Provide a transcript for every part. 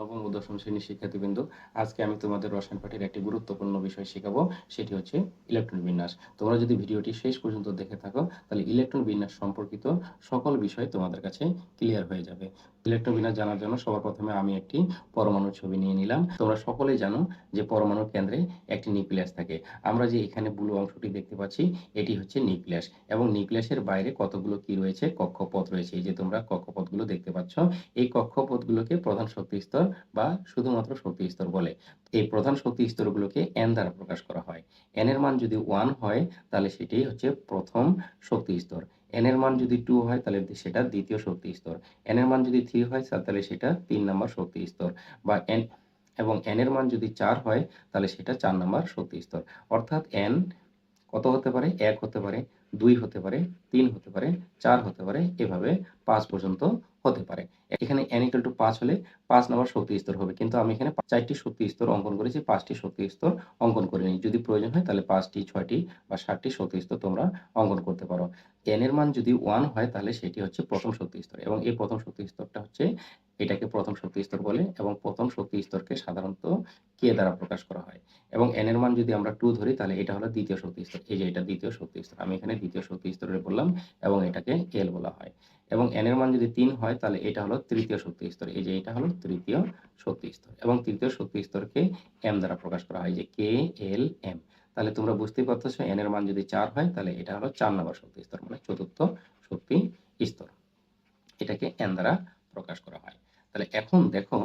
নবম ও দশম শ্রেণির শিক্ষার্থীবৃন্দ, আজকে আমি তোমাদের রসায়ন পাঠের একটি গুরুত্বপূর্ণ বিষয় শেখাবো, সেটি হচ্ছে ইলেকট্রন বিন্যাস। তোমরা যদি ভিডিওটি শেষ পর্যন্ত দেখে থাকো, তাহলে ইলেকট্রন বিন্যাস সম্পর্কিত সকল বিষয় তোমাদের কাছে ক্লিয়ার হয়ে যাবে। ইলেকট্রন বিন্যাস জানার জন্য সবার প্রথমে আমি একটি পরমাণুর ছবি নিয়ে নিলাম। তোমরা সকলেই জানো যে পরমাণুর কেন্দ্রে একটি নিউক্লিয়াস থাকে। আমরা যে এখানে ব্লু অংশটি দেখতে পাচ্ছি, এটি হচ্ছে নিউক্লিয়াস। এবং নিউক্লিয়াসের বাইরে কতগুলো কি রয়েছে? কক্ষপথ রয়েছে। এই যে তোমরা কক্ষপথগুলো দেখতে পাচ্ছ, এই কক্ষপথগুলোকে প্রধান শক্তি স্তর বা শুধুমাত্র শক্তি স্তর বলে। এই প্রধান শক্তি স্তরগুলোকে এন দ্বারা প্রকাশ করা হয়। এন এর মান যদি ওয়ান হয়, তাহলে সেটাই হচ্ছে প্রথম শক্তি স্তর। এন এর মান যদি টু হয়, তাহলে সেটা দ্বিতীয় শক্তি স্তর। এন এর মান যদি থ্রি হয়, তাহলে সেটা তিন নম্বর শক্তি স্তর। বা এন এবং এন এর মান যদি চার হয়, তাহলে সেটা চার নম্বর শক্তি স্তর। অর্থাৎ এন কত হতে পারে? এক হতে পারে, দুই হতে পারে, তিন হতে পারে, চার হতে পারে, এভাবে পাঁচ পর্যন্ত হতে পারে। এখানে এন ইকুয়াল টু পাঁচ হলে পাঁচ নম্বর শক্তি স্তর হবে। কিন্তু আমি এখানে চারটি শক্তি স্তর অঙ্কন করেছি, পাঁচটি শক্তি স্তর অঙ্কন করে নিই। যদি প্রয়োজন হয় তাহলে পাঁচটি, ছয়টি বা ষাটটি শক্তি স্তর তোমরা অঙ্কন করতে পারো। এন এর মান যদি ওয়ান হয় তাহলে সেটি হচ্ছে প্রথম শক্তি স্তর এবং এই প্রথম শক্তি স্তরটা হচ্ছে এটাকে প্রথম শক্তি স্তর বলে এবং প্রথম শক্তি স্তরকে সাধারণত কে দ্বারা প্রকাশ করা হয়। এবং এন এর মান যদি আমরা টু ধরি তাহলে এটা হলো দ্বিতীয় শক্তি স্তর। এই যে এটা দ্বিতীয় শক্তি স্তর। আমি এখানে দ্বিতীয় শক্তি স্তরে বললাম এবং এটাকে এল বলা হয়। এবং এন এর মান যদি তিন হয়, তাহলে এটা হলো তৃতীয় শক্তি স্তর। এই যে এটা হলো তৃতীয় শক্তি স্তর এবং তৃতীয় শক্তি স্তরকে এম দ্বারা প্রকাশ করা হয় যে কে এল এম তাহলে তোমরা বুঝতেই পারতেছো এন এর মান যদি চার হয়, তাহলে এটা হলো চার নম্বর শক্তি স্তর মানে চতুর্থ শক্তি স্তর। এটাকে এন দ্বারা প্রকাশ করা হয়। তাহলে এখন দেখো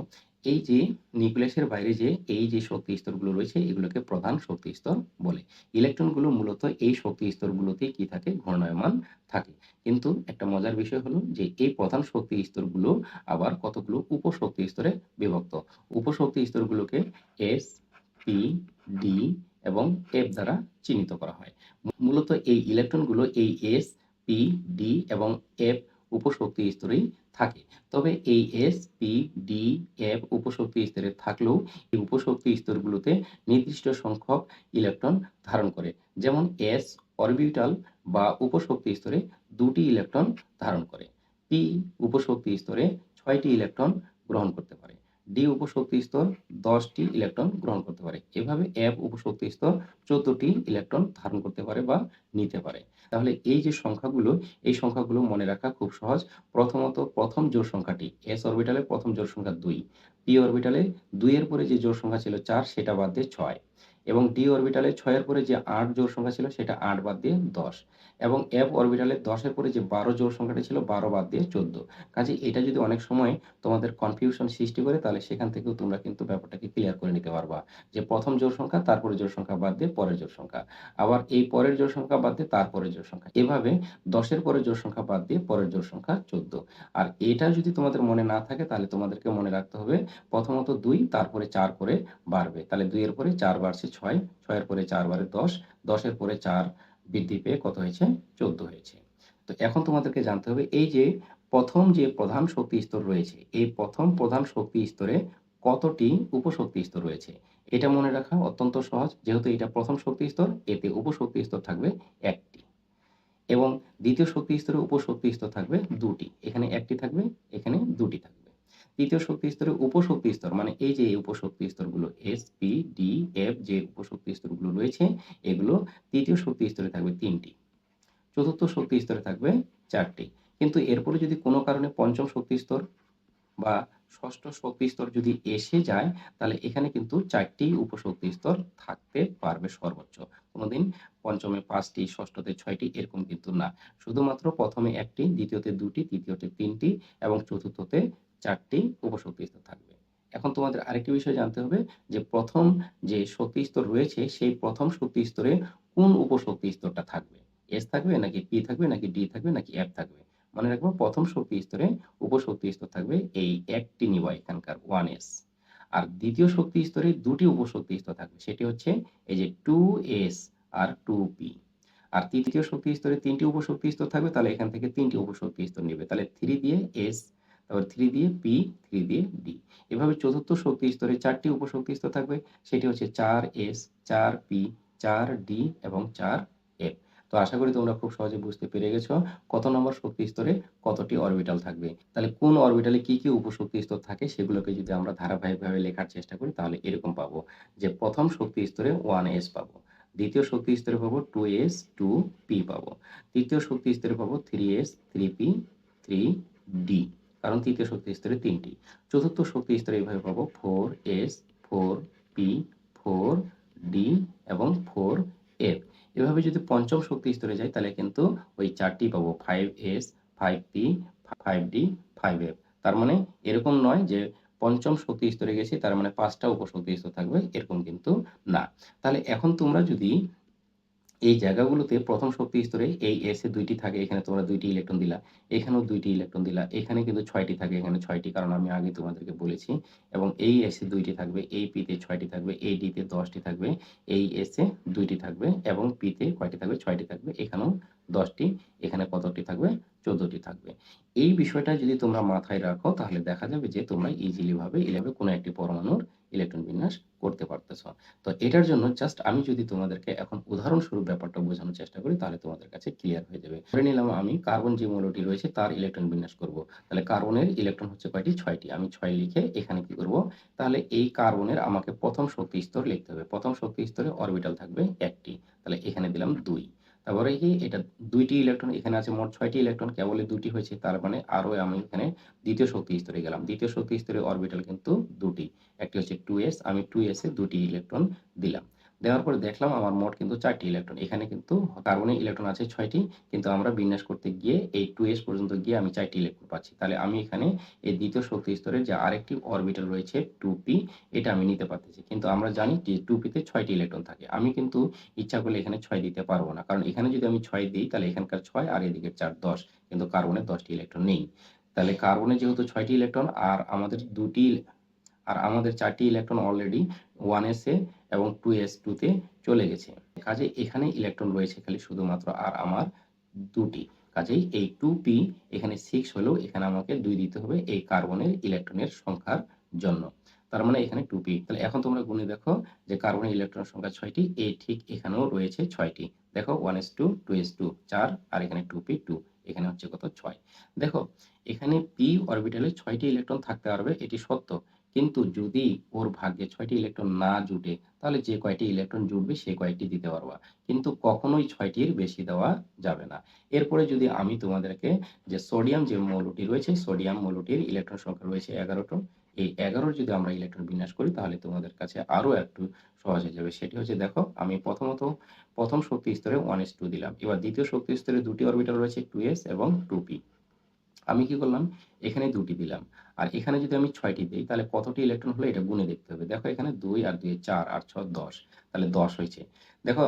এই যে নিউক্লিয়াসের বাইরে যে এই যে শক্তি স্তরগুলো রয়েছে, এগুলোকে প্রধান শক্তি স্তর বলে। ইলেকট্রনগুলো মূলত এই শক্তি স্তরগুলোতে কি থাকে? ঘূর্ণায়মান থাকে। কিন্তু একটা মজার বিষয় হলো যে এই প্রধান শক্তি স্তরগুলো আবার কতগুলো উপশক্তি স্তরে বিভক্ত? উপশক্তি স্তরগুলোকে এস পি ডি এবং এফ দ্বারা চিহ্নিত করা হয়। মূলত এই ইলেকট্রনগুলো এই এস পি ডি এবং এফ উপশক্তি স্তরেই থাকে। তবে এই এস পি ডি এফ উপশক্তি স্তরে থাকলেও এই উপশক্তি স্তরগুলোতে নির্দিষ্ট সংখ্যক ইলেকট্রন ধারণ করে। যেমন এস অরবিটাল বা উপশক্তি স্তরে দুটি ইলেকট্রন ধারণ করে। পি উপশক্তি স্তরে ছয়টি ইলেকট্রন গ্রহণ করতে পারে। ডি উপশক্তি স্তর দশটি ইলেকট্রন গ্রহণ করতে পারে। এভাবে এফ উপশক্তি স্তর চোদ্দটি ইলেকট্রন ধারণ করতে পারে বা নিতে পারে। তাহলে এই যে সংখ্যাগুলো, এই সংখ্যাগুলো মনে রাখা খুব সহজ। প্রথমত প্রথম জোর সংখ্যাটি এস অরবিটালে প্রথম জোর সংখ্যা দুই। পি অরবিটালে দুইয়ের পরে যে জোর সংখ্যা ছিল চার, সেটা বাদ দিয়ে ছয়। এবং ডি অরবিটালে ছয়ের পরে যে আট জোড় সংখ্যা ছিল, সেটা আট বাদ দিয়ে দশ। এবং এফ অরবিটালে দশের পরে যে বারো জোর সংখ্যাটা ছিল, বারো বাদ দিয়ে চোদ্দ। কাজে এটা যদি অনেক সময় তোমাদের কনফিউশন সৃষ্টি করে, তাহলে সেখান থেকেও তোমরা কিন্তু ব্যাপারটাকে ক্লিয়ার করে নিতে পারবা। যে প্রথম জোড় সংখ্যা, তারপরে জোড় সংখ্যা বাদ দিয়ে পরের জোড় সংখ্যা। আবার এই পরের জোড় সংখ্যা বাদ দিয়ে তারপরের জোড় সংখ্যা। এভাবে দশের পরে জোড় সংখ্যা বাদ দিয়ে পরের জোড় সংখ্যা চোদ্দ। আর এটা যদি তোমাদের মনে না থাকে, তাহলে তোমাদেরকে মনে রাখতে হবে প্রথমত দুই, তারপরে চার করে বাড়বে। তাহলে দুইয়ের পরে চার বাড়ছে ছয়, ছয়ের পরে চার বারে দশ, দশের পরে চার বৃদ্ধি পেয়ে কত হয়েছে? চোদ্দ হয়েছে। তো এখন তোমাদেরকে জানতে হবে, এই যে প্রথম যে প্রধান শক্তি স্তর রয়েছে, এই প্রথম প্রধান শক্তি স্তরে কতটি উপশক্তি স্তর রয়েছে? এটা মনে রাখা অত্যন্ত সহজ, যেহেতু এটা প্রথম শক্তি স্তর, এতে উপশক্তি স্তর থাকবে একটি। এবং দ্বিতীয় শক্তি স্তরে উপশক্তি স্তর থাকবে দুটি, এখানে একটি থাকবে, এখানে দুটি থাকবে। তৃতীয় শক্তি স্তরে উপশক্তি স্তর মানে এই যে উপশক্তি স্তরগুলো এস পি ডি এফ যে উপশক্তি স্তরগুলো রয়েছে, এগুলো তৃতীয় শক্তি স্তরে থাকবে তিনটি। চতুর্থ শক্তি স্তরে থাকবে চারটি। কিন্তু এরপরে যদি কোনো কারণে পঞ্চম শক্তি স্তর বা ষষ্ঠ শক্তি স্তর যদি এসে যায়, তাহলে এখানে কিন্তু চারটি উপশক্তি স্তর থাকতে পারবে সর্বোচ্চ। কোনোদিন পঞ্চমে পাঁচটি, ষষ্ঠতে ছয়টি এরকম কিন্তু না। শুধুমাত্র প্রথমে একটি, দ্বিতীয়তে দুটি, তৃতীয়তে তিনটি এবং চতুর্থতে চারটি উপশক্তি স্তর থাকবে। এখন তোমাদের আরেকটি বিষয় জানতে হবে যে প্রথম যে শক্তি স্তর রয়েছে, সেই প্রথম শক্তি স্তরে কোন উপশক্তি স্তরটা থাকবে? এস থাকবে নাকি পি থাকবে নাকি ডি থাকবে নাকি এফ থাকবে? মনে রাখব প্রথম শক্তি স্তরে উপশক্তি স্তর থাকবে এই একটি নিব এখানকার ওয়ান এস আর দ্বিতীয় শক্তি স্তরে দুটি উপশক্তি স্তর থাকবে, সেটি হচ্ছে এই যে টু এস আর টু পি আর তৃতীয় শক্তি স্তরে তিনটি উপশক্তি স্তর থাকবে, তাহলে এখান থেকে তিনটি উপশক্তি স্তর নেবে। তাহলে থ্রি দিয়ে এস তারপর থ্রি দিয়ে পি থ্রি দিয়ে ডি এভাবে চতুর্থ শক্তি স্তরে চারটি উপশক্তি স্তর থাকবে, সেটি হচ্ছে চার এস চার পি চার ডি এবং চার এফ তো আশা করি তোমরা খুব সহজে বুঝতে পেরে গেছো কত নম্বর শক্তি স্তরে কতটি অরবিটাল থাকবে। তাহলে কোন অরবিটালে কি কি উপশক্তি স্তর থাকে সেগুলোকে যদি আমরা ধারাবাহিকভাবে লেখার চেষ্টা করি, তাহলে এরকম পাবো যে প্রথম শক্তি স্তরে ওয়ান এস পাবো, দ্বিতীয় শক্তি স্তরে পাবো টু এস টু পি পাবো, তৃতীয় শক্তি স্তরে পাবো three S three P three D কারণ তৃতীয় শক্তি স্তরে তিনটি। চতুর্থ শক্তি স্তরে এইভাবে পাবো four S four P four D এবং ফোর এফ এভাবে যদি পঞ্চম শক্তি স্তরে যাই, তাহলে কিন্তু ওই চারটি পাবো five S five P five D five F তার মানে এরকম নয় যে পঞ্চম শক্তি স্তরে গেছি, তার মানে পাঁচটা উপশক্তি স্তর থাকবে, এরকম কিন্তু না। তাহলে এখন তোমরা যদি এই জায়গাগুলোতে প্রথম শক্তি স্তরে এই এস এ দুইটি থাকে, এখানে তোমরা দুইটি ইলেকট্রন দিলা, এখানেও দুইটি ইলেকট্রন দিলা, এখানে কিন্তু ছয়টি থাকে, এখানে ছয়টি, কারণ আমি আগে তোমাদেরকে বলেছি। এবং এই এস এ দুইটি থাকবে, এই পিতে ছয়টি থাকবে, এই ডিতে দশটি থাকবে, এই এস এ দুইটি থাকবে, এবং পিতে কয়টি থাকবে, ছয়টি থাকবে, এখানেও দশটি, এখানে কতটি থাকবে, চোদ্দটি থাকবে। এই বিষয়টা যদি তোমরা মাথায় রাখো, তাহলে দেখা যাবে যে তোমরা ইজিলি ভাবে ইলেভে কোনো একটি পরমাণুর ইলেকট্রন বিন্যাস করতে পারতেছো। তো এটার জন্য জাস্ট আমি যদি তোমাদেরকে এখন উদাহরণস্বরূপ ব্যাপারটা বোঝানোর চেষ্টা করি, তাহলে তোমাদের কাছে ক্লিয়ার হয়ে যাবে। ধরে নিলাম আমি কার্বন যে মৌলটি রয়েছে তার ইলেকট্রন বিন্যাস করব। তাহলে কার্বনের ইলেকট্রন হচ্ছে কয়টি? ছয়টি। আমি ছয় লিখে এখানে কি করব? তাহলে এই কার্বনের আমাকে প্রথম শক্তি স্তর লিখতে হবে। প্রথম শক্তি স্তরে অরবিটাল থাকবে একটি। তাহলে এখানে দিলাম দুই। তারপরে কি এটা দুইটি ইলেকট্রন এখানে আছে মোট ছয়টি ইলেকট্রন কেবল দুটি হয়েছে, তার মানে আরও আমি এখানে দ্বিতীয় শক্তি স্তরে গেলাম। দ্বিতীয় শক্তি স্তরে অরবিটাল কিন্তু দুটি। একটি হচ্ছে টু এস আমি টু এসে দুটি ইলেকট্রন দিলাম। দেওয়ার পরে দেখলাম আমার মোট কিন্তু চারটি ইলেকট্রন এখানে কিন্তু কার্বনের ইলেকট্রন আছে ছয়টি, কিন্তু আমরা বিন্যাস করতে গিয়ে এই টু এস পর্যন্ত গিয়ে আমি চারটি ইলেকট্রন পাচ্ছি। তাহলে আমি এখানে এই দ্বিতীয় শক্তি স্তরে যে আরেকটি অরবিটাল রয়েছে টু পি এটা আমি নিতে পারতেছি। কিন্তু আমরা জানি যে টু পিতে ছয়টি ইলেকট্রন থাকে। আমি কিন্তু ইচ্ছা করলে এখানে ছয় দিতে পারব না। কারণ এখানে যদি আমি ছয় দিই, তাহলে এখানকার ছয় আর এদিকে চার দশ, কিন্তু কার্বনের দশটি ইলেকট্রন নেই। তাহলে কার্বনে যেহেতু ছয়টি ইলেকট্রন আর আমাদের দুটি, আর আমাদের চারটি ইলেকট্রন অলরেডি ওয়ান এস এবং টু এস টুতে চলে গেছে। কাজে এখানে ইলেকট্রন রয়েছে খালি শুধুমাত্র আর আমার দুটি। কাজেই এই টু পি এখানে সিক্স হলেও এখানে আমাকে দুই দিতে হবে এই কার্বনের ইলেকট্রনের সংখ্যার জন্য। তার মানে এখানে টু পি তাহলে এখন তোমরা গুণে দেখো যে কার্বনের ইলেকট্রন সংখ্যা ছয়টি এই ঠিক এখানেও রয়েছে ছয়টি। দেখো one S two two S two চার, আর এখানে টু পি টু এখানে হচ্ছে কত ছয়। দেখো, এখানে পি অরবিটালে ছয়টি ইলেকট্রন থাকতে পারবে, এটি সত্য। কিন্তু যদি ওর ভাগ্যে ছয়টি ইলেকট্রন না জুটে, তাহলে যে কয়টি ইলেকট্রন জুটবে সে কয়টি দিতে পারবা। কিন্তু কখনোই ছয়টির বেশি দেওয়া যাবে না। এরপরে যদি আমি তোমাদেরকে যে সোডিয়াম যে মৌলটি রয়েছে সোডিয়াম মৌলটির ইলেকট্রন সংখ্যা রয়েছে এগারোটা, এই এগারোর যদি আমরা ইলেকট্রন বিন্যাস করি, তাহলে তোমাদের কাছে আরও একটু সহজ হয়ে যাবে। সেটি হচ্ছে, দেখো, আমি প্রথমত প্রথম শক্তি স্তরে ওয়ান এস টু দিলাম। এবার দ্বিতীয় শক্তি স্তরে দুটি অরবিটাল রয়েছে টু এস এবং টু পি আমি কি করলাম? এখানে দুটি দিলাম। আর এখানে যদি আমি ছয়টি দিই, তাহলে কতটি ইলেকট্রন হলো এটা গুনে দেখতে হবে। দেখো এখানে দুই আর দুই চার আর ছ, দশ, তাহলে দশ হয়েছে। দেখো,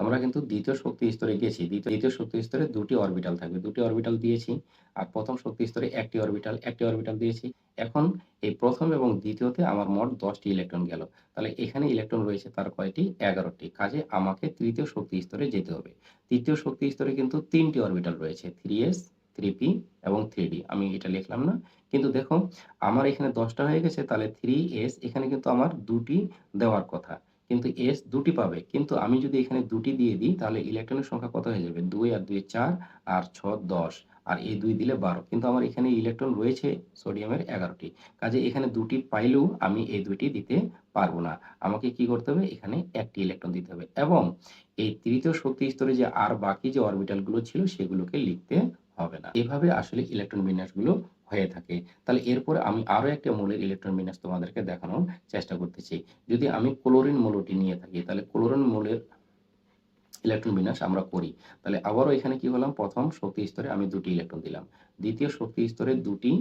আমরা কিন্তু দ্বিতীয় শক্তি স্তরে গেছি। দ্বিতীয় শক্তি স্তরে দুটি অরবিটাল থাকবে। দুটি অরবিটাল দিয়েছি, আর প্রথম শক্তি স্তরে একটি অরবিটাল একটি অরবিটাল দিয়েছি। এখন এই প্রথম এবং দ্বিতীয়তে আমার মোট দশটি ইলেকট্রন গেল। তাহলে এখানে ইলেকট্রন রয়েছে তার কয়টি? এগারোটি। কাজে আমাকে তৃতীয় শক্তি স্তরে যেতে হবে। তৃতীয় শক্তি স্তরে কিন্তু তিনটি অরবিটাল রয়েছে থ্রি এস থ্রি পি এবং থ্রি ডি আমি এটা লিখলাম না কিন্তু দেখো, আমার এখানে দশটা হয়ে গেছে, তাহলে থ্রি এস এখানে কিন্তু আমার দুটি দেওয়ার কথা। কিন্তু এস দুটি পাবে। কিন্তু আমি যদি এখানে দুটি দিয়ে দিই, তাহলে ইলেকট্রনের সংখ্যা কত হয়ে যাবে? দুই আর দুই চার আর ছ দশ। আর এই দুই দিলে বারো। কিন্তু আমার এখানে ইলেকট্রন রয়েছে সোডিয়ামের এগারোটি। কাজে এখানে দুটি পাইলেও আমি এই দুইটি দিতে পারব না। আমাকে কি করতে হবে? এখানে একটি ইলেকট্রন দিতে হবে। এবং এই তৃতীয় শক্তি স্তরে যে আর বাকি যে অরবিটালগুলো ছিল, সেগুলোকে লিখতে হবে না। এভাবে আসলে ইলেকট্রন বিন্যাসগুলো হয়ে থাকে। তাহলে এরপরে আমি আরও একটা মৌলের ইলেকট্রন বিন্যাস তোমাদেরকে দেখানোর চেষ্টা করতেছি। যদি আমি ক্লোরিন মৌলটি নিয়ে থাকি, তাহলে ক্লোরিন মৌলের ইলেকট্রন বিন্যাস আমরা করি। তাহলে আবারও এখানে কি হলাম? প্রথম শক্তি স্তরে আমি দুটি ইলেকট্রন দিলাম। দ্বিতীয় শক্তি স্তরে দুটি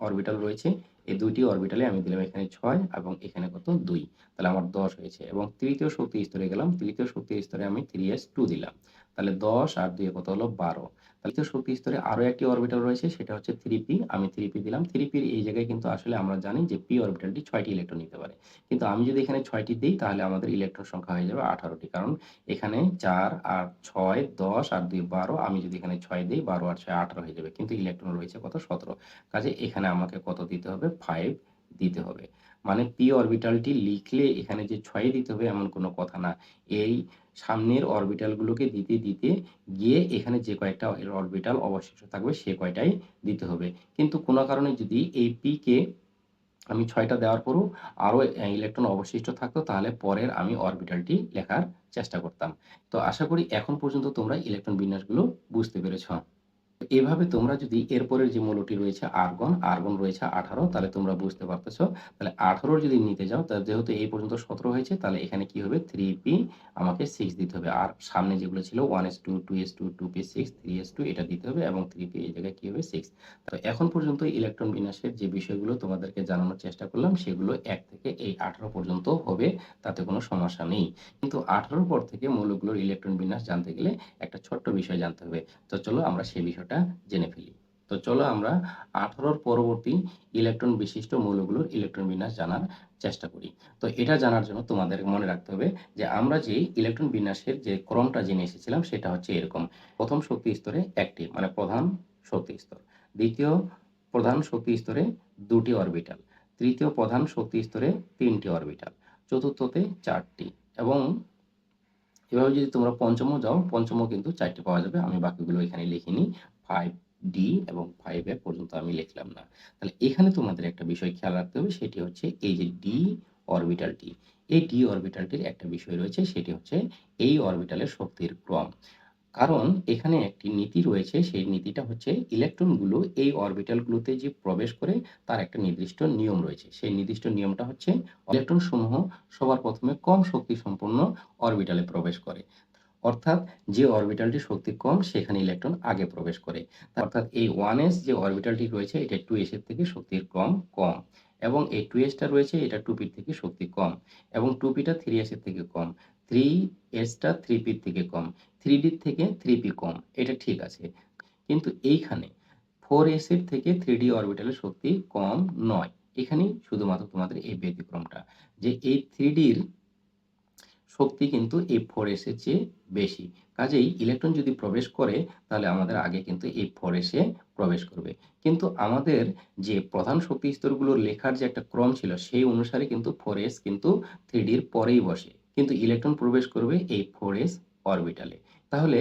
অরবিটাল রয়েছে। এই দুইটি অরবিটালে আমি দিলাম এখানে ছয় এবং এখানে কত? দুই। তাহলে আমার দশ হয়েছে এবং তৃতীয় শক্তি স্তরে গেলাম। তৃতীয় শক্তি স্তরে আমি থ্রি এস টু দিলাম। তাহলে দশ আর দুই কত হলো বারো। তৃতীয় শক্তি স্তরে আরও একটি অরবিটাল রয়েছে, সেটা হচ্ছে থ্রি পি আমি থ্রি পি দিলাম। থ্রি পির এই জায়গায় কিন্তু আসলে আমরা জানি যে পি অরবিটালটি ছয়টি ইলেকট্রন নিতে পারে। কিন্তু আমি যদি এখানে ছয়টি দিই, তাহলে আমাদের ইলেকট্রন সংখ্যা হয়ে যাবে আঠারোটি। কারণ এখানে চার আর ছয় দশ আর দুই বারো, আমি যদি এখানে ছয় দিই, বারো আর ছয় আঠারো হয়ে যাবে। কিন্তু ইলেকট্রন রয়েছে কত? সতেরো। কাজে এখানে আমাকে কত দিতে হবে? ফাইভ দিতে হবে। মানে পি অরবিটালটি লিখলে এখানে যে ছয় দিতে হবে এমন কোনো কথা না। এই সামনের অরবিটালগুলোকে দিতে দিতে গিয়ে এখানে যে কয়েকটা অরবিটাল অবশিষ্ট থাকবে, সে কয়টাই দিতে হবে। কিন্তু কোনো কারণে যদি এই পিকে আমি ছয়টা দেওয়ার পরও আরও ইলেকট্রন অবশিষ্ট থাকতো, তাহলে পরের আমি অরবিটালটি লেখার চেষ্টা করতাম। তো আশা করি এখন পর্যন্ত তোমরা ইলেকট্রন বিন্যাসগুলো বুঝতে পেরেছ। এভাবে তোমরা যদি এরপরের যে মৌলটি রয়েছে আর্গন আর্গন রয়েছে আঠারো, তাহলে তোমরা বুঝতে পারতেছ। তাহলে আঠারোর যদি নিতে যাও, তাহলে যেহেতু এই পর্যন্ত সতেরো হয়েছে, তাহলে এখানে কি হবে? থ্রি পি আমাকে সিক্স দিতে হবে। আর সামনে যেগুলো ছিল one S two two S two two P six three S two এটা দিতে হবে এবং থ্রি পি এই জায়গায় কি হবে? সিক্স তো এখন পর্যন্ত ইলেকট্রন বিন্যাসের যে বিষয়গুলো তোমাদেরকে জানানোর চেষ্টা করলাম, সেগুলো এক থেকে এই আঠারো পর্যন্ত হবে, তাতে কোনো সমস্যা নেই। কিন্তু আঠারোর পর থেকে মৌলগুলোর ইলেকট্রন বিন্যাস জানতে গেলে একটা ছোট্ট বিষয় জানতে হবে। তো চলো আমরা সেই বিষয়টা জেনে ফেলি। তো চলো আমরা আঠারোর পরবর্তী ইলেকট্রন বিশিষ্ট মৌলগুলোর ইলেকট্রন বিন্যাস জানার চেষ্টা করি। তো এটা জানার জন্য তোমাদের মনে রাখতে হবে যে আমরা যে ইলেকট্রন বিন্যাসের যে ক্রমটা জেনে এসেছিলাম সেটা হচ্ছে এরকম। প্রথম শক্তি স্তরে একটি মানে প্রধান শক্তি স্তর। দ্বিতীয় প্রধান শক্তি স্তরে দুটি অরবিটাল। তৃতীয় প্রধান শক্তি স্তরে তিনটি অরবিটাল। চতুর্থতে চারটি এবং এভাবে যদি তোমরা পঞ্চমও যাও, পঞ্চমও কিন্তু চারটি পাওয়া যাবে। আমি বাকিগুলো এখানে লিখিনি। ফাইভ ডি এবং ফাইভ এ পর্যন্ত আমি লিখলাম না। তাহলে এখানে তোমাদের একটা বিষয় খেয়াল রাখতে হবে, সেটি হচ্ছে এই যে ডি অরবিটালটি এই ডি অরবিটালটির একটা বিষয় রয়েছে, সেটি হচ্ছে এই অরবিটালের শক্তির ক্রম। কারণ এখানে একটি নীতি রয়েছে, সেই নীতিটা হচ্ছে ইলেকট্রনগুলো এই অরবিটালগুলোতে যে প্রবেশ করে, তার একটা নির্দিষ্ট নিয়ম রয়েছে। সেই নির্দিষ্ট নিয়মটা হচ্ছে ইলেকট্রন সমূহ সবার প্রথমে কম শক্তি সম্পন্ন অরবিটালে প্রবেশ করে। অর্থাৎ যে অরবিটালটি শক্তি কম, সেখানে ইলেকট্রন আগে প্রবেশ করে। অর্থাৎ এই ওয়ান এস যে অরবিটালটি রয়েছে, এটা টু এস এর থেকে শক্তির ক্রম কম এবং এই টু এসটা রয়েছে, এটা টু পির থেকে শক্তি কম এবং টু পিটা থ্রি এস এর থেকে কম। থ্রি এসটা থ্রি পির থেকে কম থ্রি ডির থেকে থ্রি পি কম, এটা ঠিক আছে। কিন্তু এইখানে ফোর এস এর থেকে থ্রি ডি অরবিটালের শক্তি কম নয়। এখানেই শুধুমাত্র তোমাদের এই ব্যতিক্রমটা, যে এই থ্রি ডির শক্তি কিন্তু এই ফোর এস এর চেয়ে বেশি। কাজেই ইলেকট্রন যদি প্রবেশ করে, তাহলে আমাদের আগে কিন্তু এই ফোর এসে প্রবেশ করবে। কিন্তু আমাদের যে প্রধান শক্তি স্তরগুলোর লেখার যে একটা ক্রম ছিল, সেই অনুসারে কিন্তু ফোর এস কিন্তু থ্রি ডির পরেই বসে। কিন্তু ইলেকট্রন প্রবেশ করবে এই ফোর এস অরবিটালে তাহলে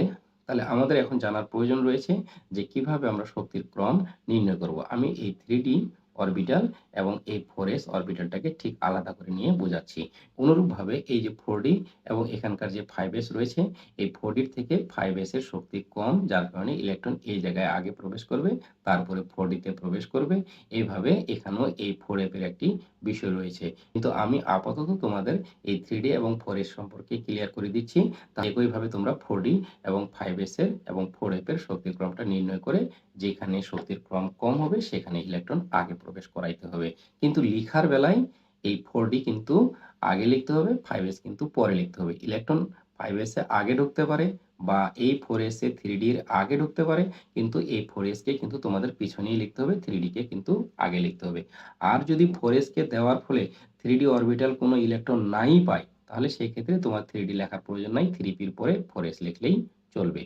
তাহলে আমাদের এখন জানার প্রয়োজন রয়েছে যে কীভাবে আমরা শক্তির ক্রম নির্ণয় করব। আমি এই থ্রি অরবিটাল এবং এই ফোর এস অরবিটালটাকে ঠিক আলাদা করে নিয়ে বোঝাচ্ছি। অনুরূপভাবে এই যে ফোর ডি এবং এখানকার যে ফাইভ এস রয়েছে, এই ফোর ডির থেকে ফাইভ এস এর শক্তি কম, যার কারণে ইলেকট্রন এই জায়গায় আগে প্রবেশ করবে, তারপরে ফোর ডিতে প্রবেশ করবে। এইভাবে এখানেও এই ফোর এফ এর একটি বিষয় রয়েছে। কিন্তু আমি আপাতত তোমাদের এই থ্রি ডি এবং ফোর এস সম্পর্কে ক্লিয়ার করে দিচ্ছি। তা একইভাবে তোমরা ফোর ডি এবং ফাইভ এস এর এবং ফোর এফ এর শক্তির ক্রমটা নির্ণয় করে যেখানে শক্তির ক্রম কম হবে, সেখানে ইলেকট্রন আগে প্রবেশ করাইতে হবে। কিন্তু লিখার বেলায় এই ফোর ডি কিন্তু আগে লিখতে হবে ফাইভ এস কিন্তু পরে লিখতে হবে। ইলেকট্রন ফাইভ এস আগে ঢুকতে পারে বা এই ফোর এস থ্রি ডির আগে ঢুকতে পারে, কিন্তু এই ফোর এস কে কিন্তু তোমাদের পিছনেই লিখতে হবে থ্রি ডি কে কিন্তু আগে লিখতে হবে। আর যদি ফোর এস কে দেওয়ার ফলে থ্রি ডি অরবিটাল কোনো ইলেকট্রন নাই পায়, তাহলে সেক্ষেত্রে তোমার থ্রি ডি লেখার প্রয়োজন নাই থ্রি পির পরে ফোর এস লিখলেই চলবে।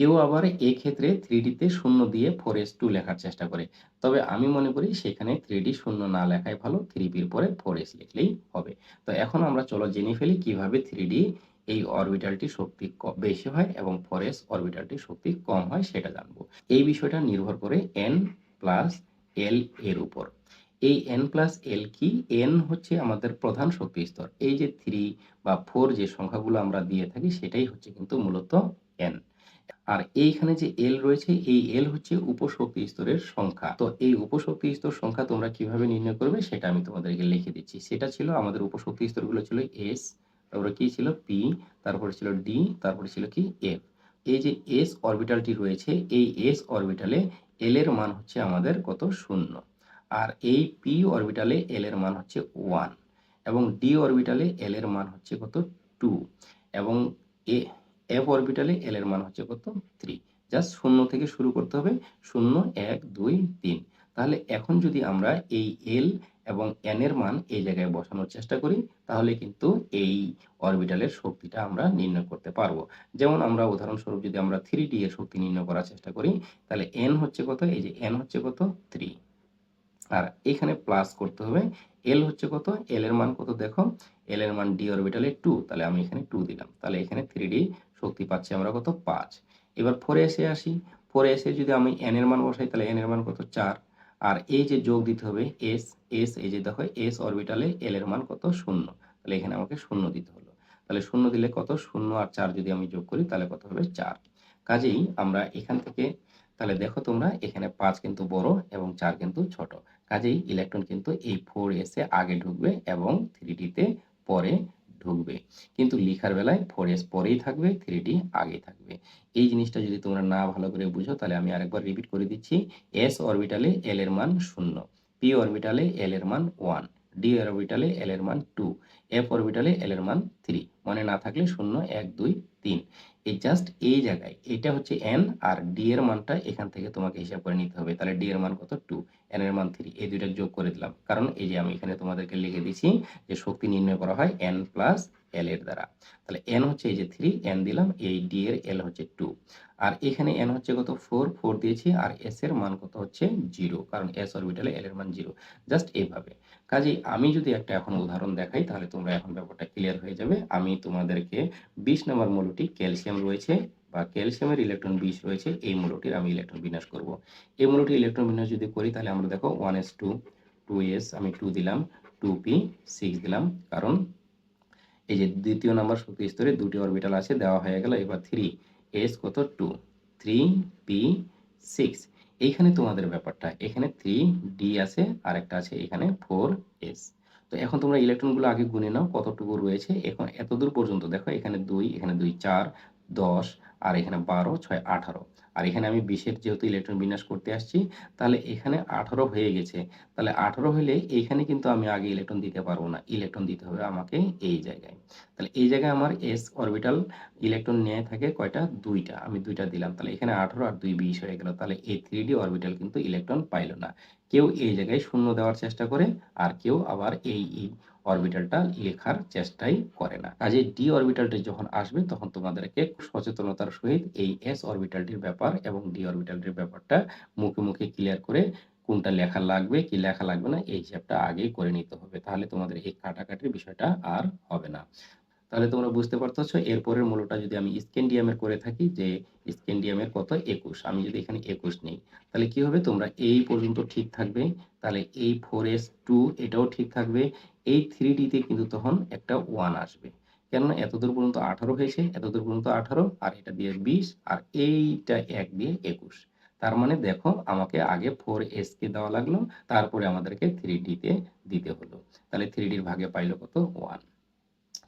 কেউ আবার এক্ষেত্রে থ্রি ডিতে শূন্য দিয়ে ফোর এস টু লেখার চেষ্টা করে। তবে আমি মনে করি সেখানে থ্রি ডি শূন্য না লেখাই ভালো থ্রি পির পরে ফোর এস লিখলেই হবে। তো এখন আমরা চলো জেনে ফেলি কীভাবে থ্রি ডি এই অরবিটালটি শক্তি বেশি হয় এবং ফোর এস অরবিটালটি শক্তি কম হয় সেটা জানব। এই বিষয়টা নির্ভর করে এন প্লাস এল এর উপর। এই এন প্লাস এল কি? এন হচ্ছে আমাদের প্রধান শক্তি স্তর। এই যে থ্রি বা ফোর যে সংখ্যাগুলো আমরা দিয়ে থাকি সেটাই হচ্ছে কিন্তু মূলত এন আর এইখানে যে এল রয়েছে, এই এল হচ্ছে উপশক্তি স্তরের সংখ্যা। তো এই উপশক্তি স্তর সংখ্যা তোমরা কীভাবে নির্ণয় করবে, সেটা আমি তোমাদেরকে লিখে দিচ্ছি। সেটা ছিল আমাদের উপশক্তি স্তরগুলো ছিল এস তারপরে কি ছিল? পি তারপরে ছিল ডি তারপরে ছিল কি? এফ এই যে এস অরবিটালটি রয়েছে, এই এস অরবিটালে এল এর মান হচ্ছে আমাদের কত? শূন্য। আর এই পি অরবিটালে এল এর মান হচ্ছে ওয়ান এবং ডি অরবিটালে এল এর মান হচ্ছে কত? টু এবং এ এফ অরবিটালে এল এর মান হচ্ছে কত? থ্রি জাস্ট শূন্য থেকে শুরু করতে হবে। শূন্য, এক, দুই, তিন। তাহলে এখন যদি আমরা এই এল এবং এন এর মান এই জায়গায় বসানোর চেষ্টা করি, তাহলে কিন্তু এই অরবিটালের শক্তিটা আমরা নির্ণয় করতে পারব। যেমন আমরা উদাহরণস্বরূপ যদি আমরা থ্রি ডি এর শক্তি নির্ণয় করার চেষ্টা করি, তাহলে এন হচ্ছে কত? এই যে এন হচ্ছে কত? থ্রি আর এখানে প্লাস করতে হবে এল হচ্ছে কত? এল এর মান কত? দেখো এল এর মান ডি অরবিটালে টু তাহলে আমি এখানে টু দিলাম। তাহলে এখানে থ্রি ডি শক্তি পাচ্ছি আমরা কত? পাঁচ। এবার ফোরে এসে আসি। ফোরে এসে যদি আমি এন এর মান বসাই, তাহলে এন এর মান কত? চার। আর এই যে যোগ দিতে হবে এস এস এই যে দেখো এস অরবিটালে এল এর মান কত? শূন্য। তাহলে এখানে আমাকে শূন্য দিতে হলো। তাহলে শূন্য দিলে কত? শূন্য আর চার যদি আমি যোগ করি, তাহলে কত হবে? চার। কাজেই আমরা এখান থেকে তাহলে দেখো তোমরা, এখানে পাঁচ কিন্তু বড় এবং চার কিন্তু ছোট। কাজেই ইলেকট্রন কিন্তু এই ফোর এসে আগে ঢুকবে এবং থ্রি ডিতে পরে ঢুকবে। কিন্তু লিখার বেলায় ফোর এস পরেই থাকবে থ্রি ডি আগেই থাকবে। এই জিনিসটা যদি তোমরা না ভালো করে বুঝো, তাহলে আমি আরেকবার রিপিট করে দিচ্ছি। এস অরবিটালে এল এর মান শূন্য পি অরবিটালে এল এর মান ওয়ান ডি অরবিটালে এল এর মান টু এফ অরবিটালে এল এর মান থ্রি মনে না থাকলে শূন্য, এক, দুই, তিন। এই জাস্ট এই জায়গায়, এটা হচ্ছে এন আর ডি এর মানটা এখান থেকে তোমাকে হিসাব করে নিতে হবে। তাহলে ডি এর মান কত? টু এন এর মান থ্রি এই দুইটা যোগ করে দিলাম। কারণ এই যে আমি এখানে তোমাদেরকে লিখে দিছি যে শক্তি নির্ণয় করা হয় এন প্লাস এল এর দ্বারা। তাহলে এন হচ্ছে এই যে থ্রি এন দিলাম, এই ডি এর এল হচ্ছে টু আর এখানে এন হচ্ছে কত? ফোর ফোর দিয়েছি। আর এস এর মান কত হচ্ছে? জিরো কারণ এস অরবিটালে এল এর মান জিরো জাস্ট এইভাবে। কাজেই আমি যদি একটা এখন উদাহরণ দেখাই, তাহলে তোমরা এখন ব্যাপারটা ক্লিয়ার হয়ে যাবে। আমি তোমাদেরকে বিশ নম্বর মূলটি ক্যালসিয়াম রয়েছে বা ক্যালসিয়ামের ইলেকট্রন বিষ রয়েছে, এই মূলটির আমি ইলেকট্রন বিন্যাস করব। এই মূলটির ইলেকট্রন বিন্যাস যদি করি, তাহলে আমরা দেখো one S two two S আমি টু দিলাম টু পি সিক্স দিলাম। কারণ এই যে দ্বিতীয় নাম্বার শক্তি স্তরে দুটি অরবিটাল আছে, দেওয়া হয়ে গেল, এবার থ্রি এস কত? টু থ্রি পি সিক্স এইখানে তোমাদের ব্যাপারটা, এখানে থ্রি ডি আছে আর একটা আছে এখানে ফোর এস তো এখন তোমরা ইলেকট্রনগুলো আগে গুনে নাও, কতটুকু রয়েছে, এখন এতদূর পর্যন্ত দেখো, এখানে দুই এখানে দুই, চার, দশ, আর এখানে বারো, ছয়, আঠারো। আর এখানে আমি বিশের যেহেতু ইলেকট্রন বিন্যাস করতে আসছি, তাহলে এখানে আঠারো হয়ে গেছে। তাহলে আঠারো হলে এইখানে কিন্তু আমি আগে ইলেকট্রন দিতে পারব না। ইলেকট্রন দিতে হবে আমাকে এই জায়গায়। তাহলে এই জায়গায় আমার এস অরবিটাল ইলেকট্রন নিয়ে থাকে কয়টা? দুইটা। আমি দুইটা দিলাম। তাহলে এখানে আঠারো আর দুই বিশ হয়ে গেল। তাহলে এই থ্রি ডি অরবিটাল কিন্তু ইলেকট্রন পাইলো না। কেউ এই জায়গায় শূন্য দেওয়ার চেষ্টা করে, আর কেউ আবার এই অরবিটালটা লেখার চেষ্টাই করে না। কাজে ডি অরবিটালটি যখন আসবে, তখন তোমাদেরকে সচেতনতার সহিত এই এস অরবিটালটির ব্যাপার এবং ডি অরবিটালটির ব্যাপারটা মুখে মুখে ক্লিয়ার করে কোনটা লেখা লাগবে, কি লেখা লাগবে না, এই হিসাবটা আগেই করে নিতে হবে। তাহলে তোমাদের এই কাটাকাটির বিষয়টা আর হবে না। তাহলে তোমরা বুঝতে পারতেছো, এরপরের মূলটা যদি আমি স্ক্যান্ডিয়ামের করে থাকি, যে স্ক্যান্ডিয়ামের কত একুশ, আমি যদি এখানে একুশ নিই, তাহলে কি হবে? তোমরা এই পর্যন্ত ঠিক থাকবে, তাহলে এই ফোর এস টু এটাও ঠিক থাকবে এই থ্রি ডিতে কিন্তু তখন একটা ওয়ান আসবে। কেননা এতদূর পর্যন্ত আঠারো হয়েছে এতদূর পর্যন্ত আঠারো, আর এটা দিয়ে বিশ, আর এইটা এক দিয়ে একুশ। তার মানে দেখো, আমাকে আগে ফোর এস কে দেওয়া লাগল, তারপরে আমাদেরকে থ্রি ডিতে দিতে হলো। তাহলে থ্রি ডির ভাগে পাইলো কত? ওয়ান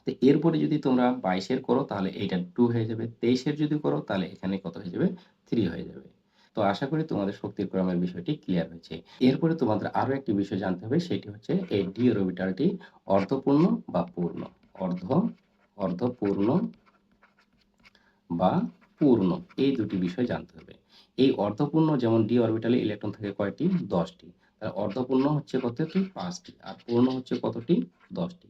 তো এরপরে যদি তোমরা বাইশের করো, তাহলে এইটা টু হয়ে যাবে। তেইশের যদি করো, তাহলে এখানে কত হয়ে যাবে? থ্রি হয়ে যাবে। তো আশা করি তোমাদের শক্তির ক্রমের বিষয়টি ক্লিয়ার হয়েছে। এরপরে তোমাদের আরও একটি বিষয় জানতে হবে, সেটি হচ্ছে এই ডি অরবিটালটি অর্ধপূর্ণ বা পূর্ণ? অর্ধ, অর্ধপূর্ণ বা পূর্ণ? এই দুটি বিষয় জানতে হবে। এই অর্ধপূর্ণ যেমন ডি অরবিটালে ইলেকট্রন থাকে কয়টি? দশটি। তাহলে অর্ধপূর্ণ হচ্ছে কতটি পাঁচটি। আর পূর্ণ হচ্ছে কতটি? দশটি।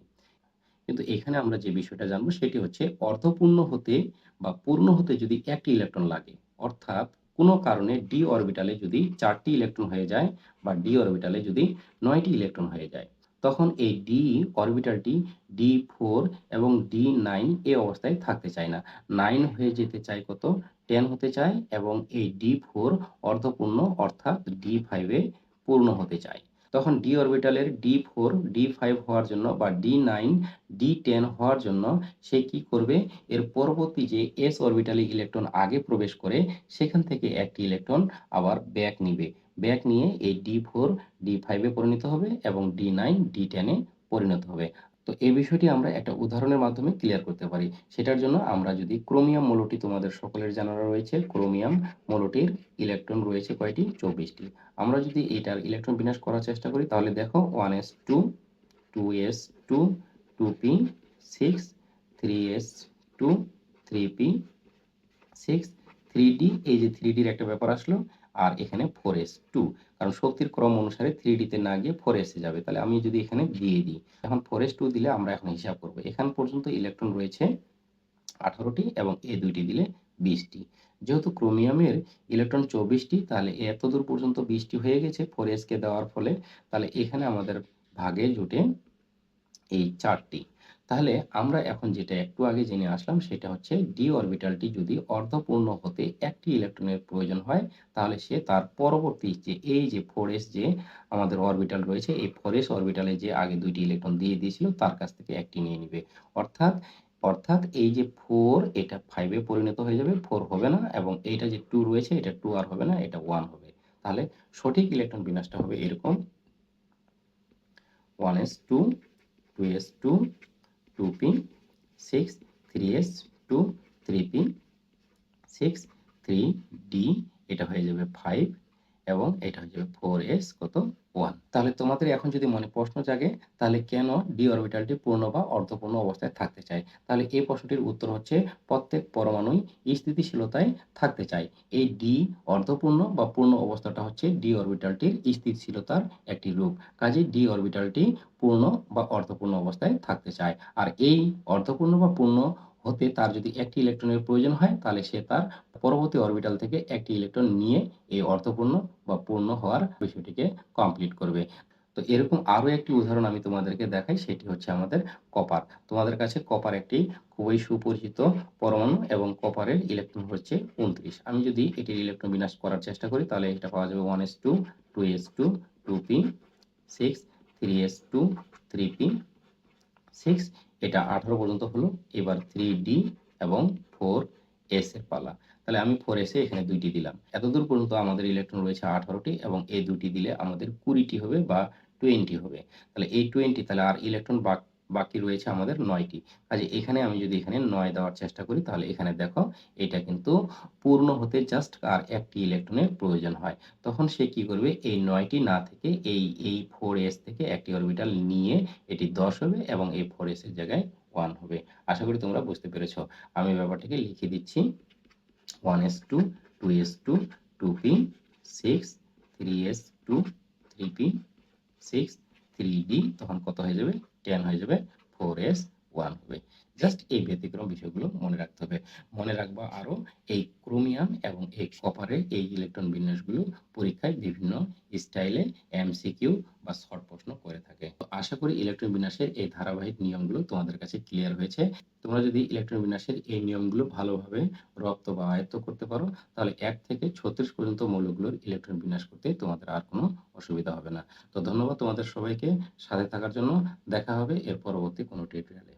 কিন্তু এখানে আমরা যে বিষয়টা জানব, সেটি হচ্ছে অর্ধপূর্ণ হতে বা পূর্ণ হতে যদি একটি ইলেকট্রন লাগে, অর্থাৎ কোনো কারণে ডি অরবিটালে যদি চারটি ইলেকট্রন হয়ে যায় বা ডি অরবিটালে যদি নয়টি ইলেকট্রন হয়ে যায়, তখন এই ডি অরবিটালটি ডি ফোর এবং ডি নাইন এ অবস্থায় থাকতে চায় না। নাইন হয়ে যেতে চায় কত? টেন হতে চায় এবং এই ডি ফোর অর্ধপূর্ণ অর্থাৎ ডি ফাইভে পূর্ণ হতে চায়। তখন ডি অরবিটালের ডি ফোর ডি ফাইভ হওয়ার জন্য বা ডি নাইন ডি টেন হওয়ার জন্য সে কি করবে? এর পরবর্তী যে এস অরবিটালে ইলেকট্রন আগে প্রবেশ করে, সেখান থেকে একটি ইলেকট্রন আবার ব্যাক নিবে। ব্যাক নিয়ে এই ডি ফোর ডি ফাইভে পরিণত হবে এবং ডি নাইন ডি টেনে পরিণত হবে। তো এই বিষয়টি আমরা একটা উদাহরণের মাধ্যমে ক্লিয়ার করতে পারি। সেটার জন্য আমরা যদি ক্রোমিয়াম মৌলটি তোমাদের সকলের জানা রয়েছে ক্রোমিয়াম মৌলটির ইলেকট্রন রয়েছে কয়টি? চব্বিশটি। আমরা যদি এটার ইলেকট্রন বিন্যাস করার চেষ্টা করি, তাহলে দেখো one S two two S two two P six three S two three P six three D এই যে থ্রি ডির একটা ব্যাপার আসলো। আর এখানে ফোর এস টু কারণ শক্তির ক্রম অনুসারে থ্রি ডিতে না গিয়ে ফোর এসে যাবে। তাহলে আমি যদি এখানে দিয়ে দিই, এখন ফোর এস টু দিলে আমরা এখন হিসাব করব। এখান পর্যন্ত ইলেকট্রন রয়েছে আঠারোটি এবং এ দুইটি দিলে বিশটি। যেহেতু ক্রোমিয়ামের ইলেকট্রন চব্বিশটি, তাহলে এত দূর পর্যন্ত বিশটি হয়ে গেছে ফোর এসকে দেওয়ার ফলে, তাহলে এখানে আমাদের ভাগে জুটে এই চারটি। তাহলে আমরা এখন যেটা একটু আগে জেনে আসলাম সেটা হচ্ছে ডি অরবিটালটি যদি অর্ধপূর্ণ হতে একটি ইলেকট্রনের প্রয়োজন হয়, তাহলে সে তার পরবর্তী যে এই যে ফোর যে আমাদের অরবিটাল রয়েছে, এই ফোরেস অরবিটালে যে আগে দুইটি ইলেকট্রন দিয়ে দিয়েছিল, তার কাছ থেকে একটি নিয়ে নিবে। অর্থাৎ অর্থাৎ এই যে ফোর এটা ফাইভে পরিণত হয়ে যাবে ফোর হবে না এবং এইটা যে টু রয়েছে, এটা টু আর হবে না, এটা ওয়ান হবে। তাহলে সঠিক ইলেকট্রন বিন্যাসটা হবে এরকম। One S two two S two two P six three S two three P six three D এটা হয়ে যাবে ফাইভ এবং এটা হয়ে যাবে ফোর এস কত ওয়ান। তাহলে তোমাদের এখন যদি মনে প্রশ্ন জাগে, তাহলে কেন ডি অরবিটালটি পূর্ণ বা অর্ধপূর্ণ অবস্থায় থাকতে চায়? তাহলে এই প্রশ্নটির উত্তর হচ্ছে প্রত্যেক পরমাণুই স্থিতিশীলতায় থাকতে চায়। এই ডি অর্ধপূর্ণ বা পূর্ণ অবস্থাটা হচ্ছে ডি অরবিটালটির স্থিতিশীলতার একটি রূপ। কাজে ডি অরবিটালটি পূর্ণ বা অর্ধপূর্ণ অবস্থায় থাকতে চায়। আর এই অর্ধপূর্ণ বা পূর্ণ হতে তার যদি একটি ইলেকট্রনের প্রয়োজন হয়, তাহলে সে তার পরবর্তী অরবিটাল থেকে একটি ইলেকট্রন নিয়ে এই অর্থপূর্ণ বা পূর্ণ হওয়ার বিষয়টিকে কমপ্লিট করবে। তো এরকম আরও একটি উদাহরণ আমি তোমাদেরকে দেখাই, সেটি হচ্ছে আমাদের কপার তোমাদের কাছে কপার একটি খুবই সুপরিচিত পরমাণু এবং কপারের ইলেকট্রন হচ্ছে উনত্রিশ। আমি যদি এটির ইলেকট্রন বিনাশ করার চেষ্টা করি, তাহলে এটা পাওয়া যাবে one S two two S two two P six three S two three P six এটা আঠারো পর্যন্ত হলো, এবার থ্রি ডি এবং ফোর এস এর পালা। তাহলে আমি ফোর এসে এখানে দুইটি দিলাম। এতদূর পর্যন্ত আমাদের ইলেকট্রন রয়েছে আঠারোটি এবং এই দুটি দিলে আমাদের কুড়িটি হবে বা টোয়েন্টি হবে। তাহলে এই টোয়েন্টি তাহলে আর ইলেকট্রন বাকি রয়েছে আমাদের নয়টি। কাজে এখানে আমি যদি এখানে নয় দেওয়ার চেষ্টা করি, তাহলে এখানে দেখো এটা কিন্তু পূর্ণ হতে জাস্ট আর একটি ইলেকট্রনের প্রয়োজন হয়। তখন সে কি করবে? এই নয়টি না থেকে এই এই ফোর এস থেকে একটি অরবিটাল নিয়ে এটি দশ হবে এবং এই ফোর এস এর জায়গায় ওয়ান হবে। আশা করি তোমরা বুঝতে পেরেছ। আমি ব্যাপারটিকে লিখে দিচ্ছি। One S two two S two two P six three S two three P six three D তখন কত হয়ে যাবে? টেন হয়ে যাবে ফোর এস ওয়ান হবে। জাস্ট এই ব্যতিক্রম বিষয়গুলো মনে রাখতে হবে। মনে রাখবা আরও এই ক্রোমিয়াম এবং এই কপারের এই ইলেকট্রন বিন্যাসগুলো পরীক্ষায় বিভিন্ন স্টাইলে এমসিকিউ বা শর্ট প্রশ্ন করে থাকে। তো আশা করি ইলেকট্রন বিন্যাসের এই ধারাবাহিক নিয়মগুলো তোমাদের কাছে ক্লিয়ার হয়েছে। তোমরা যদি ইলেকট্রন বিন্যাসের এই নিয়মগুলো ভালোভাবে রপ্ত বা আয়ত্ত করতে পারো, তাহলে এক থেকে ছত্রিশ পর্যন্ত মৌলগুলোর ইলেকট্রন বিন্যাস করতে তোমাদের আর কোনো অসুবিধা হবে না। তো ধন্যবাদ তোমাদের সবাইকে। সাথে থাকার জন্য দেখা হবে এর পরবর্তী কোনো টিউটোরিয়ালে